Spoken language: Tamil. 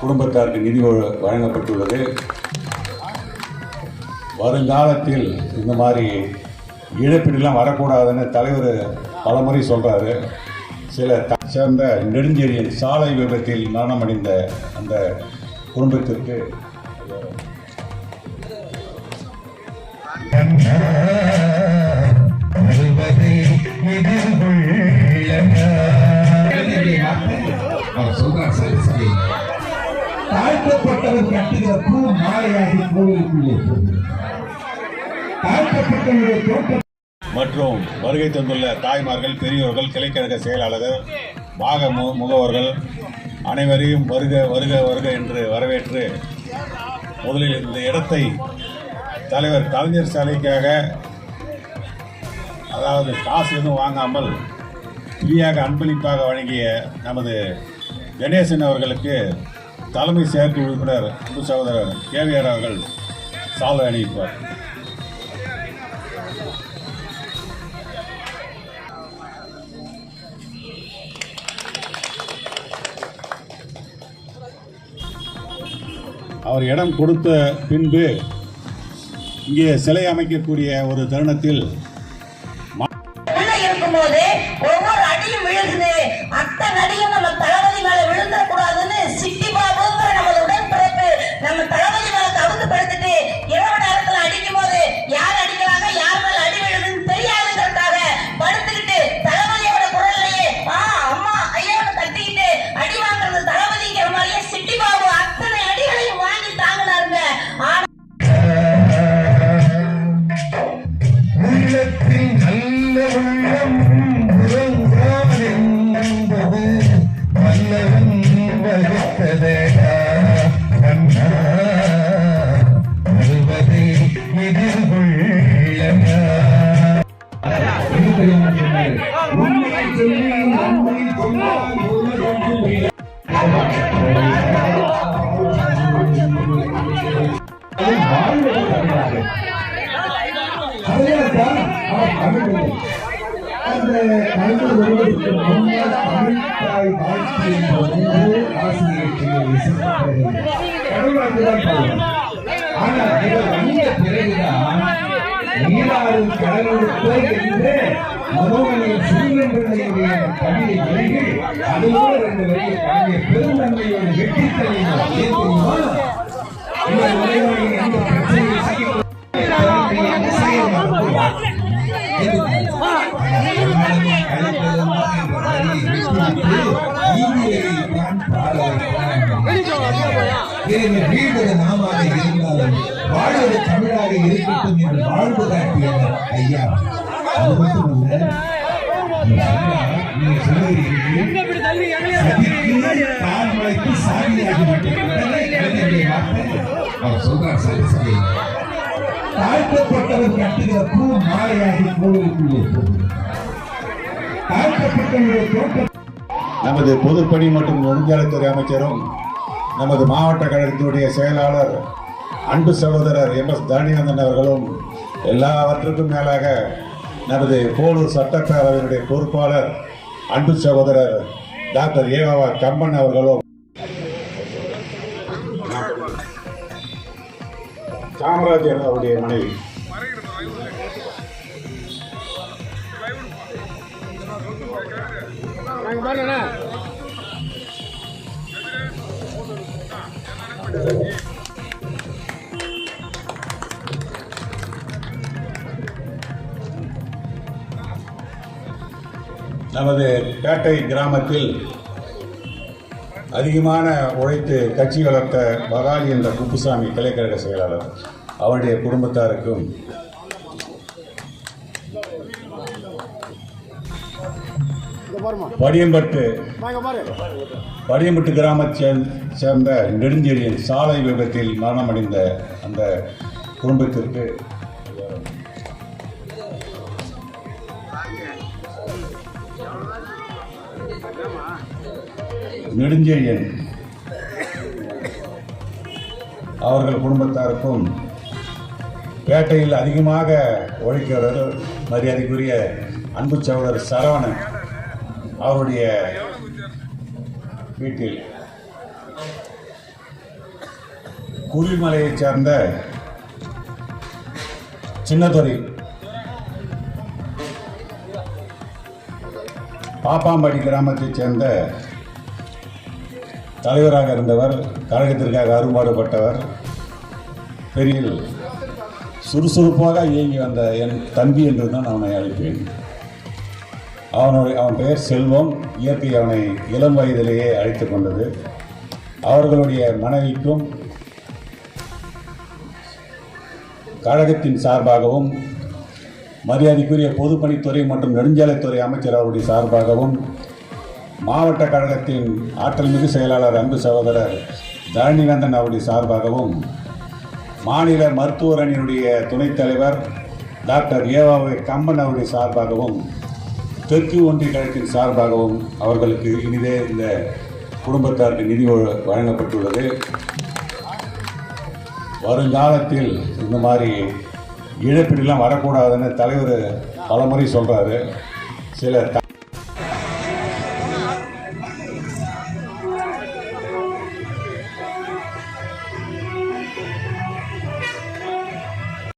குடும்பத்தாருக்கு நிதி வழ- வழங்கப்பட்டுள்ளது. வருங்காலத்தில் இந்த மாதிரி இழப்பீடுலாம் வரக்கூடாதுன்னு தலைவர் பலமுறை சொல்கிறாரு சில சேர்ந்த நெடுஞ்செழியன் சாலை விபத்தில் மரணமடைந்த அந்த குடும்பத்திற்கு சொல்றார் சரி சரி. தாழ்த்தப்பட்டவர் கட்டுகிற பூ மாலையாகி கோவிலுக்குள்ளே தாழ்த்தப்பட்டவருடைய தோட்டம் மற்றும் வருகை தந்துள்ள தாய்மார்கள் பெரியோர்கள் கிளைக்கழக செயலாளர்கள் பாக மு- முகவர்கள் அனைவரையும் வருக வருக வருக என்று வரவேற்று முதலில் இந்த இடத்தை தலைவர் கலைஞர் சாலைக்காக அதாவது காசு எதுவும் வாங்காமல் ஃப்ரீயாக அன்பளிப்பாக வழங்கிய நமது கணேசன் அவர்களுக்கு தலைமை செயற்கை உறுப்பினர் அன்பு சகோதரர் கேவிஆர் அவர்கள் சால்வை அணிவிப்பார். அவர் இடம் கொடுத்த பின்பு இங்கே சிலை அமைக்கக்கூடிய ஒரு தருணத்தில் உள்ள போது ஒவ்வொரு அடியும் விழுகுது. அத்தனை அடியும் நம்ம தளபதி மேல விழுந்துடக் கூடாதுன்னு சிட்டி பாபுங்கிற நமது வகுத்ததடா கண்ணா வருவதை எதிர்கொள்ளடா என்ன தெரியுமா சொன்னாரு? உண்மையை சொல்லி நன்மை சொன்னால் உலகம் அந்த தமிழ் ஒருவருக்கு முன்னால் தமிழ் தாய் வாழ்க்கை ஆசிரியர்கள் இசைக்கப்படவில்லை. கடவுள் அங்குதான் பாடுவார். ஆனால் இவர் வந்த பிறகுதான் நீராறு கடலுக்கு என்று மனோமணியின் சிறுவர்களுடைய கவிதை வரிகள் அதோடு ரெண்டு வரியை பாடிய பெருந்தன்மையோடு வெற்றி தலைவர் வீடு நாமாக இருந்தாலும் வாழ்வது தமிழாக இருக்கட்டும் என்று வாழ்வு காட்டியவர் ஐயா. அது மட்டுமல்ல நீங்க சொல்லுகிறீர்கள் கால் முளைத்து சாதியாகி விட்டது உடனே கலைஞருடைய வார்த்தை அவர் சொல்றார் சரி சரி. தாழ்த்தப்பட்டவர் கட்டுகிற பூ மாலையாகி கோவிலுக்குள்ளே போகும். தாழ்த்தப்பட்டவருடைய தோட்டம் நமது பொதுப்பணி மற்றும் நெடுஞ்சாலைத்துறை அமைச்சரும் நமது மாவட்ட கழகத்தினுடைய செயலாளர் அன்பு சகோதரர் எம். எஸ். தானியந்தன் அவர்களும் எல்லாவற்றுக்கும் மேலாக நமது போலூர் சட்டப்பேரவையினுடைய பொறுப்பாளர் அன்பு சகோதரர் டாக்டர் ஏவாவா கம்பன் அவர்களும். காமராஜர் அவருடைய மனைவி. நமது பேட்டை கிராமத்தில் அதிகமான உழைத்து கட்சி வளர்த்த பகாலி என்ற குப்புசாமி கலைக்கழக செயலாளர் அவருடைய குடும்பத்தாருக்கும் படியம்பட்டு. படியம்பட்டு கிராமத்தை சேர்ந்த- நெடுஞ்செழியன் சாலை விபத்தில் மரணமடைந்த அந்த குடும்பத்திற்கு நெடுஞ்செழியன் அவர்கள் குடும்பத்தாருக்கும் பேட்டையில் அதிகமாக உழைக்கிறவர் மரியாதைக்குரிய அன்பு சகோதரர் சரவணன். அவருடைய வீட்டில் குளிர்மலையைச் சேர்ந்த சின்னதுரை பாப்பாம்படி கிராமத்தைச் சேர்ந்த தலைவராக இருந்தவர் கழகத்திற்காக அரும்பாடுபட்டவர் பெரிய சுறுசுறுப்பாக இயங்கி வந்த என் தம்பி என்று தான் அவனை அழைப்பேன். அவனுடைய அவன் பெயர் செல்வம். இயற்கை அவனை இளம் வயதிலேயே அழைத்து கொண்டது. அவர்களுடைய மனைவிக்கும் கழகத்தின் சார்பாகவும் மரியாதைக்குரிய பொதுப்பணித்துறை மற்றும் நெடுஞ்சாலைத்துறை அமைச்சர் அவருடைய சார்பாகவும் மாவட்ட கழகத்தின் ஆற்றல் மிகு செயலாளர் அன்பு சகோதரர் தரணிநந்தன் அவருடைய சார்பாகவும் மாநில மருத்துவர் அணியினுடைய துணைத் தலைவர் டாக்டர் ஏவாவை கம்பன் அவருடைய சார்பாகவும் தெற்கு ஒன்றிய கழகத்தின் சார்பாகவும் அவர்களுக்கு இனிதே இந்த குடும்பத்தாருக்கு நிதி வழங்கப்பட்டுள்ளது. வருங்காலத்தில் இந்த மாதிரி இழப்பீடுலாம் வரக்கூடாதுன்னு தலைவர் பலமுறை சொல்கிறாரு சில